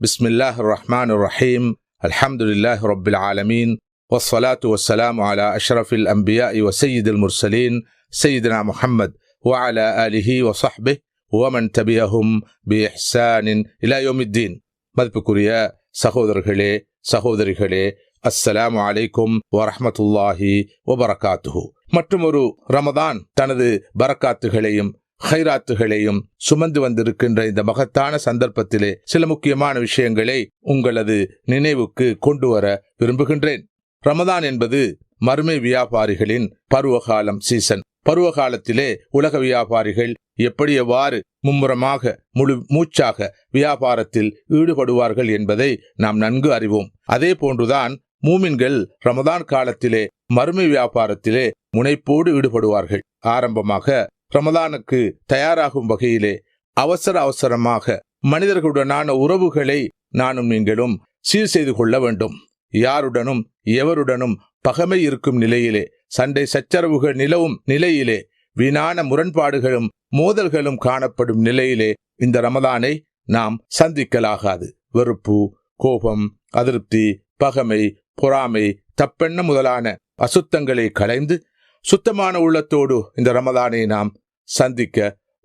بسم الله الرحمن الرحيم الحمد لله رب العالمين والصلاة والسلام على أشرف الأنبياء وسيد المرسلين سيدنا محمد وعلى آله وصحبه ومن تبعهم بإحسان إلى يوم الدين மதிப்புக்குரிய சகோதரர்களே சகோதரிகளே அஸ்ஸலாமு அலைக்கும் வரஹ்மத்துல்லாஹி வபரகாத்துஹு மற்றும் ஒரு ரமதான் தனது பரக்காத்துகளையும் ஹைராத்துகளையும் சுமந்து வந்திருக்கின்ற இந்த மகத்தான சந்தர்ப்பத்திலே சில முக்கியமான விஷயங்களை உங்களது நினைவுக்கு கொண்டு வர விரும்புகின்றேன். ரமதான் என்பது மறுமை வியாபாரிகளின் பருவகாலம் சீசன் பருவகாலத்திலே உலக வியாபாரிகள் எப்படி எவ்வாறு மும்முரமாக முழு மூச்சாக வியாபாரத்தில் ஈடுபடுவார்கள் என்பதை நாம் நன்கு அறிவோம். அதே போன்றுதான் மூமின்கள் ரமதான் காலத்திலே மறுமை வியாபாரத்திலே முனைப்போடு ஈடுபடுவார்கள். ஆரம்பமாக ரமதானுக்கு தயாராகும் வகையிலே அவசர அவசரமாக மனிதர்களுடனான உறவுகளை நானும் நீங்களும் சீர் செய்து கொள்ள வேண்டும். யாருடனும் எவருடனும் பகமை இருக்கும் நிலையிலே சண்டை சச்சரவுகள் நிலவும் நிலையிலே வீணான முரண்பாடுகளும் மோதல்களும் காணப்படும் நிலையிலே இந்த ரமதானை நாம் சந்திக்கலாகாது. வெறுப்பு கோபம் அதிருப்தி பகமை பொறாமை தப்பெண்ண முதலான அசுத்தங்களை களைந்து சுத்தமான உள்ளத்தோடு இந்த ரமதானை நாம் சந்திக்க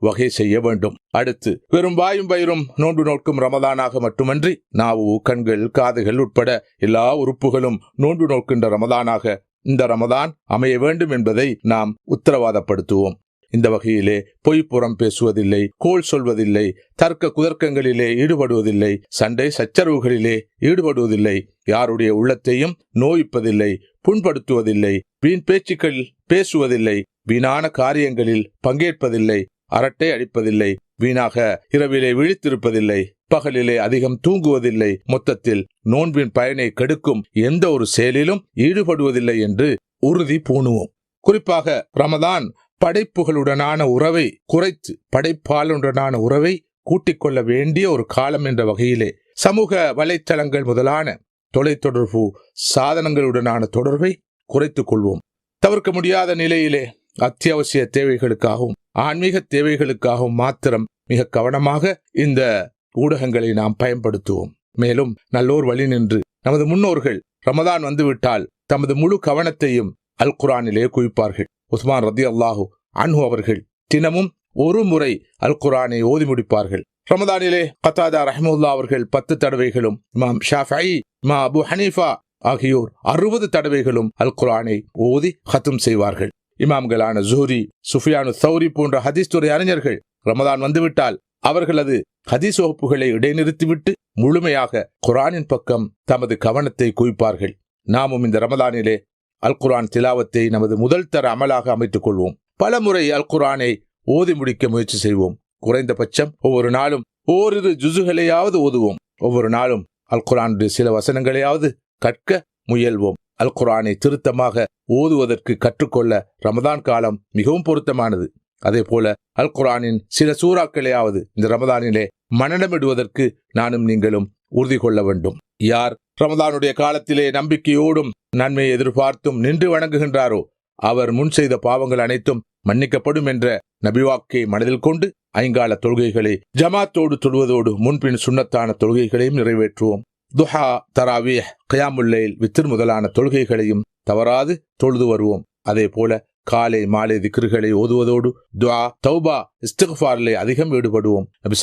வகை செய்ய வேண்டும். அடுத்து வெறும் வாயும் வயிறும் நோன்பு நோக்கும் ரமதானாக மட்டுமன்றி நாவு கண்கள் காதுகள் உட்பட எல்லா உறுப்புகளும் நோன்பு நோக்கின்ற ரமதானாக இந்த ரமதான் அமைய வேண்டும் என்பதை நாம் உத்தரவாதப்படுத்துவோம். இந்த வகையிலே பொய்ப்புறம் பேசுவதில்லை கோல் சொல்வதில்லை தர்க்க குதர்க்கங்களிலே ஈடுபடுவதில்லை சண்டை சச்சரவுகளிலே ஈடுபடுவதில்லை யாருடைய உள்ளத்தையும் நோய்ப்பதில்லை புண்படுத்துவதில்லை வீண் பேச்சுக்கள் பேசுவதில்லை வீணான காரியங்களில் பங்கேற்பதில்லை அரட்டை அடிப்பதில்லை வீணாக இரவிலே விழித்திருப்பதில்லை பகலிலே அதிகம் தூங்குவதில்லை மொத்தத்தில் நோன்பின் பயனை கெடுக்கும் எந்த ஒரு செயலிலும் ஈடுபடுவதில்லை என்று உறுதி பூணுவோம். குறிப்பாக ரமதான் படைப்புகளுடனான உறவை குறைத்து படைப்பாளனுடனான உறவை கூட்டிக் கொள்ள வேண்டிய ஒரு காலம் என்ற வகையிலே சமூக வலைத்தளங்கள் முதலான தொலைத்தொடர்பு சாதனங்களுடனான தொடர்பை குறைத்துக் கொள்வோம் தவிர்க்க முடியாத நிலையிலே அத்தியாவசிய தேவைகளுக்காகவும் ஆன்மீக தேவைகளுக்காகவும் மாத்திரம் மிக கவனமாக இந்த ஊடகங்களை நாம் பயன்படுத்துவோம். மேலும் நல்லோர் வழி நின்று நமது முன்னோர்கள் ரமதான் வந்துவிட்டால் தமது முழு கவனத்தையும் அல் குரானிலே குவிப்பார்கள். உஸ்மான் ரதி அல்லாஹூ அன்ஹு அவர்கள் தினமும் ஒரு முறை அல் குரானை ஓதி முடிப்பார்கள். ரமதானிலே கத்தாதா ரஹமுல்லா அவர்கள் பத்து தடவைகளும் இமாம் ஷாஃபி இமா அபு ஹனீஃபா ஆகியோர் அறுபது தடவைகளும் அல் குரானை ஓதி ஹத்தும் செய்வார்கள். இமாம்களான ஜூரி சுஃபியானு சௌரி போன்ற ஹதீஸ் துறை அறிஞர்கள் ரமதான் வந்துவிட்டால் அவர்களது ஹதீஸ் வகுப்புகளை இடைநிறுத்திவிட்டு முழுமையாக குரானின் பக்கம் தமது கவனத்தை குவிப்பார்கள். நாமும் இந்த ரமதானிலே அல் குரான் திலாவத்தை நமது முதல் தர அமலாக அமைத்துக் கொள்வோம். பல முறை அல் குரானை ஓதி முடிக்க முயற்சி செய்வோம். குறைந்தபட்சம் ஒவ்வொரு நாளும் ஓரிரு ஜுசுகளையாவது ஓதுவோம். ஒவ்வொரு நாளும் அல் குரானுடைய சில வசனங்களையாவது கற்க முயல்வோம். அல் குரானை திருத்தமாக ஓதுவதற்கு கற்றுக்கொள்ள ரமதான் காலம் மிகவும் பொருத்தமானது. அதே போல அல் குரானின் சில சூறாக்களையாவது இந்த ரமதானிலே மனநமிடுவதற்கு நானும் நீங்களும் உறுதி கொள்ள வேண்டும். யார் ரமதானுடைய காலத்திலே நம்பிக்கையோடும் நன்மையை எதிர்பார்த்தும் நின்று வணங்குகின்றாரோ அவர் முன் செய்த பாவங்கள் அனைத்தும் மன்னிக்கப்படும் என்ற நபிவாக்கை மனதில் கொண்டு ஐங்கால தொழுகைகளை ஜமாத்தோடு தொழுவதோடு முன்பின் சுண்ணத்தான தொழுகைகளையும் நிறைவேற்றுவோம். துஹா தராவீஹ் கயாமுல்லைல் வித்திர் முதலான தொழுகைகளையும் தவறாது தொழுது வருவோம். அதே போல காலை மாலை திக்ருகளை ஓதுவதோடு துவா தௌபா இஸ்திஃபாரிலே அதிகம் ஈடுபடுவோம். நபி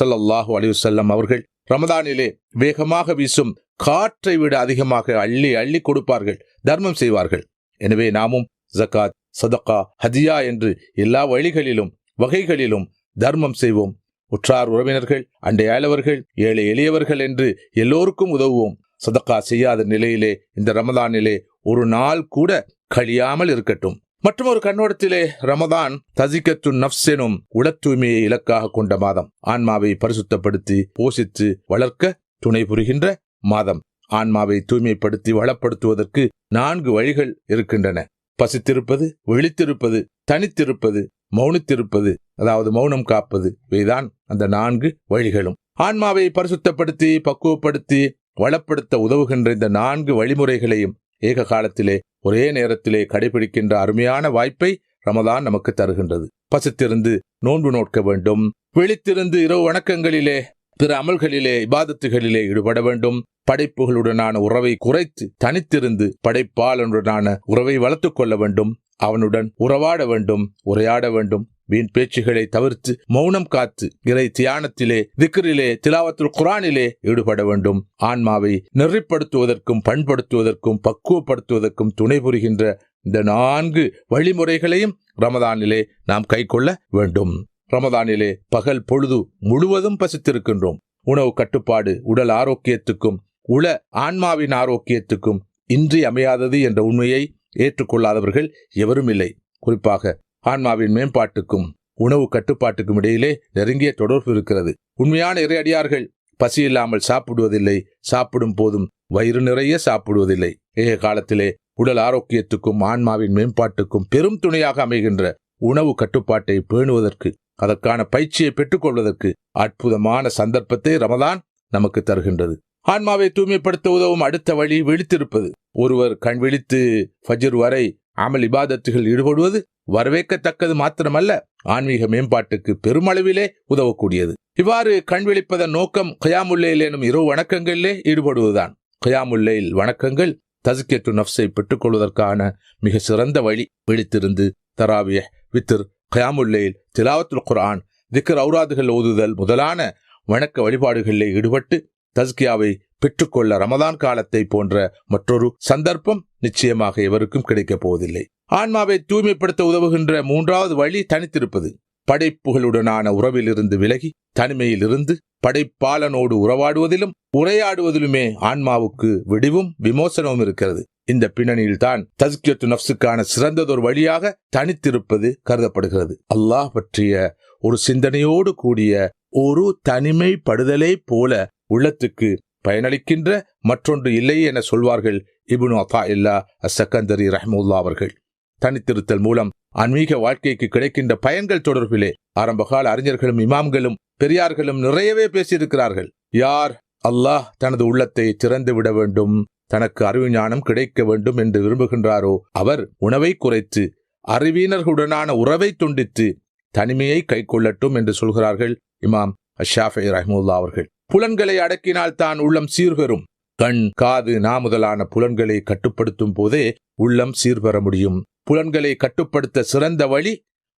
அலிவசல்லம் அவர்கள் ரமதானிலே வேகமாக வீசும் காற்றை விட அதிகமாக அள்ளி அள்ளி கொடுப்பார்கள் தர்மம் செய்வார்கள். எனவே நாமும் ஜக்காத் சதக்கா ஹதியா என்று எல்லா வழிகளிலும் வகைகளிலும் தர்மம் செய்வோம். உற்றார் உறவினர்கள் அண்டையாளவர்கள் ஏழை எளியவர்கள் என்று எல்லோருக்கும் உதவுவோம். சதக்கா செய்யாத நிலையிலே இந்த ரமதானிலே ஒரு நாள் கூட கழியாமல் இருக்கட்டும். மற்றும் ஒரு கண்ணோடத்திலே ரமதான் தசிக்கத்து நப்ஸ் எனும் உடத் தூய்மையை இலக்காக கொண்ட மாதம். ஆன்மாவை பரிசுத்தப்படுத்தி போஷித்து வளர்க்க துணை புரிகின்ற மாதம். ஆன்மாவை தூய்மைப்படுத்தி வளப்படுத்துவதற்கு நான்கு வழிகள் இருக்கின்றன. பசித்திருப்பது விழித்திருப்பது தனித்திருப்பது மௌனித்திருப்பது அதாவது மௌனம் காப்பது இவைதான் அந்த நான்கு வழிகளும். ஆன்மாவை பரிசுத்தப்படுத்தி பக்குவப்படுத்தி வளப்படுத்த உதவுகின்ற இந்த நான்கு வழிமுறைகளையும் ஏக காலத்திலே ஒரே நேரத்திலே கடைபிடிக்கின்ற அருமையான வாய்ப்பை ரமதான் நமக்கு தருகின்றது. பசித்திருந்து நோன்பு நோட்க வேண்டும். விழித்திருந்து இரவு வணக்கங்களிலே பிற அமல்களிலே இபாதத்துகளிலே ஈடுபட வேண்டும். படைப்புகளுடனான உறவை குறைத்து தனித்திருந்து படைப்பாளனுடனான உறவை வளர்த்துக் கொள்ள வேண்டும். அவனுடன் உறவாட வேண்டும் உரையாட வேண்டும். வீண் பேச்சுகளை தவிர்த்து மௌனம் காத்து இறை தியானத்திலே திக்ரிலே திலாவத்துல் குரானிலே ஈடுபட வேண்டும். ஆன்மாவை நெறிப்படுத்துவதற்கும் பண்படுத்துவதற்கும் பக்குவப்படுத்துவதற்கும் துணை புரிகின்ற இந்த நான்கு வழிமுறைகளையும் ரமதானிலே நாம் கைக்கொள்ள வேண்டும். ரமதானிலே பகல் பொழுது முழுவதும் பசித்திருக்கின்றோம். உணவு கட்டுப்பாடு உடல் ஆரோக்கியத்துக்கும் உள ஆன்மாவின் ஆரோக்கியத்துக்கும் இன்றி அமையாதது என்ற உண்மையை ஏற்றுக்கொள்ளாதவர்கள் எவரும் இல்லை. குறிப்பாக ஆன்மாவின் மேம்பாட்டுக்கும் உணவு கட்டுப்பாட்டுக்கும் இடையிலே நெருங்கிய தொடர்பு இருக்கிறது. உண்மையான இறையடியார்கள் பசி இல்லாமல் சாப்பிடுவதில்லை. சாப்பிடும் போதும் வயிறு நிறைய சாப்பிடுவதில்லை. ஏக காலத்திலே உடல் ஆரோக்கியத்துக்கும் ஆன்மாவின் மேம்பாட்டுக்கும் பெரும் துணையாக அமைகின்ற உணவு கட்டுப்பாட்டை பேணுவதற்கு அதற்கான பயிற்சியை பெற்றுக்கொள்வதற்கு அற்புதமான சந்தர்ப்பத்தை ரமதான் நமக்கு தருகின்றது. ஆன்மாவை தூய்மைப்படுத்த உதவும் அடுத்த வழி விழித்திருப்பது. ஒருவர் கண் விழித்து ஃபஜர் வரை அமல் இபாதத்துகள் ஈடுபடுவது வரவேற்கத்தக்கது மாத்திரமல்ல ஆன்மீக மேம்பாட்டுக்கு பெருமளவிலே உதவக்கூடியது. இவ்வாறு கண் விழிப்பதன் நோக்கம் கயாமுல்லையில் எனும் இரவு வணக்கங்களிலே ஈடுபடுவதுதான். கயாமுல்லையில் வணக்கங்கள் தசுக்கேற்று நப்சை பெற்றுக்கொள்வதற்கான மிக சிறந்த வழி விழித்திருந்து தராவிய வித்திர் கயாமுல்லையில் திலாவத்துல் குரான் திக்கர் ஔராதுகள் ஓதுதல் முதலான வணக்க வழிபாடுகளில் ஈடுபட்டு தஸ்கியாவை பெற்றுக்கொள்ள ரமதான் காலத்தை போன்ற மற்றொரு சந்தர்ப்பம் நிச்சயமாக இவருக்கும் கிடைக்கப் போவதில்லை. ஆன்மாவை தூய்மைப்படுத்த உதவுகின்ற மூன்றாவது வழி தனித்திருப்பது. படைப்புகளுடனான உறவிலிருந்து விலகி தனிமையில் இருந்து படைப்பாளனோடு உறவாடுவதிலும் உரையாடுவதிலுமே ஆன்மாவுக்கு விடிவும் விமோசனமும் இருக்கிறது. இந்த பின்னணியில் தான் தஸ்கியத்து நப்சுக்கான சிறந்ததொரு வழியாக தனித்திருப்பது கருதப்படுகிறது. அல்லாஹ் பற்றிய ஒரு சிந்தனையோடு கூடிய ஒரு தனிமைப்படுதலை போல உள்ளத்துக்கு பயனளிக்கின்ற மற்றொன்று இல்லை என சொல்வார்கள் இபுனு அஃபா இல்லா அசக்கந்தரி ரஹமுல்லா அவர்கள். தனித்திருத்தல் மூலம் ஆன்மீக வாழ்க்கைக்கு கிடைக்கின்ற பயன்கள் தொடர்பிலே ஆரம்பகால அறிஞர்களும் இமாம்களும் பெரியார்களும் நிறையவே பேசியிருக்கிறார்கள். யார்? அல்லாஹ் தனது உள்ளத்தை திறந்து விட வேண்டும் தனக்கு அறிவு ஞானம் கிடைக்க வேண்டும் என்று விரும்புகின்றாரோ அவர் உணவை குறைத்து அறிவியனர்களுடனான உறவை துண்டித்து தனிமையை கைக்கொள்ளட்டும் என்று சொல்கிறார்கள் இமாம் அஷாஃபை ரஹமுல்லா அவர்கள். புலன்களை அடக்கினால் தான் உள்ளம் சீர்பெறும். கண் காது நா முதலான புலன்களை கட்டுப்படுத்தும் போதே உள்ளம் சீர்பெற முடியும். புலன்களை கட்டுப்படுத்த சிறந்த வழி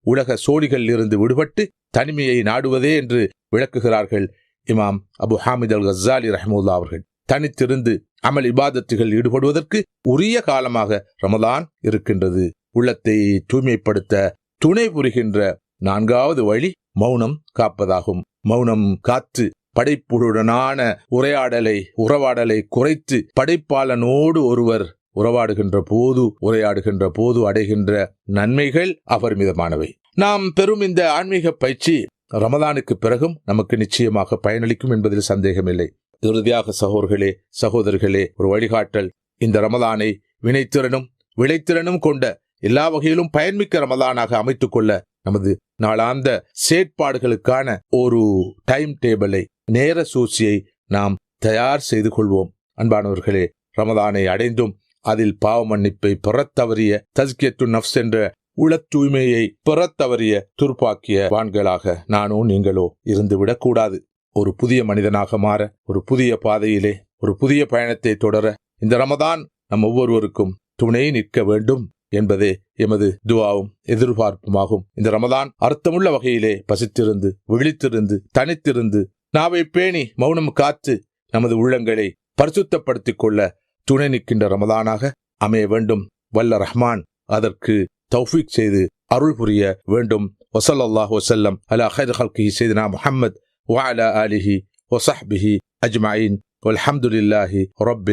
உலக சோழிகளில் இருந்து விடுபட்டு தனிமையை நாடுவதே என்று விளக்குகிறார்கள் இமாம் அபு ஹாமித் அல் கசாலி ரஹமுல்லா அவர்கள். தனித்திருந்து அமல் இபாதத்துகள் ஈடுபடுவதற்கு உரிய காலமாக ரமதான் இருக்கின்றது. உள்ளத்தை தூய்மைப்படுத்த துணை புரிகின்ற நான்காவது வழி மௌனம் காப்பதாகும். மௌனம் காத்து படைப்புடனான உரையாடலை உறவாடலை குறைத்து படைப்பாளனோடு ஒருவர் உறவாடுகின்ற போது உரையாடுகின்ற போது அடைகின்ற நன்மைகள் அபரிமிதமானவை நாம் பெறும் இந்த ஆன்மீக பயிற்சி ரமதானுக்கு பிறகும் நமக்கு நிச்சயமாக பயனளிக்கும் என்பதில் சந்தேகமில்லை. இறுதியாக சகோதர்களே சகோதரர்களே ஒரு வழிகாட்டல். இந்த ரமதானை வினைத்திறனும் விளைத்திறனும் கொண்ட எல்லா வகையிலும் பயன்மிக்க ரமதானாக அமைத்துக் கொள்ள நமது நாளாந்த செயற்பாடுகளுக்கான ஒரு டைம் டேபிளை நேர சூழ்ச்சியை நாம் தயார் செய்து கொள்வோம். அன்பானவர்களே ரமதானை அடைந்தும் அதில் பாவ மன்னிப்பை பெறத்தவறிய தஸ்கியத்து நப்ஸ் என்ற உள தூய்மையை பெறத்தவறிய துர்ப்பாக்கிய வான்களாக நானோ நீங்களோ இருந்து விடக்கூடாது ஒரு புதிய மனிதனாக மாற ஒரு புதிய பாதையிலே ஒரு புதிய பயணத்தை தொடர இந்த ரமதான் நம் ஒவ்வொருவருக்கும் துணை நிற்க வேண்டும் என்பதே எமது துவாவும் எதிர்பார்ப்புமாகும். இந்த ரமதான் அர்த்தமுள்ள வகையிலே பசித்திருந்து விழித்திருந்து தனித்திருந்து நாவை பேணி மௌனம் காத்து நமது உள்ளங்களை பரிசுத்தப்படுத்திக் கொள்ள துணை நிற்கின்ற ரமதானாக அமைய வேண்டும் வல்ல ரஹ்மான் அதற்கு தௌஃபீக் செய்து அருள் புரிய வேண்டும் வசல்லாஹ் வசல்லம் அலா ஹைர் ஹல்கி செய்தனா முஹம்மத் وعلى آله وصحبه أجمعين والحمد لله رب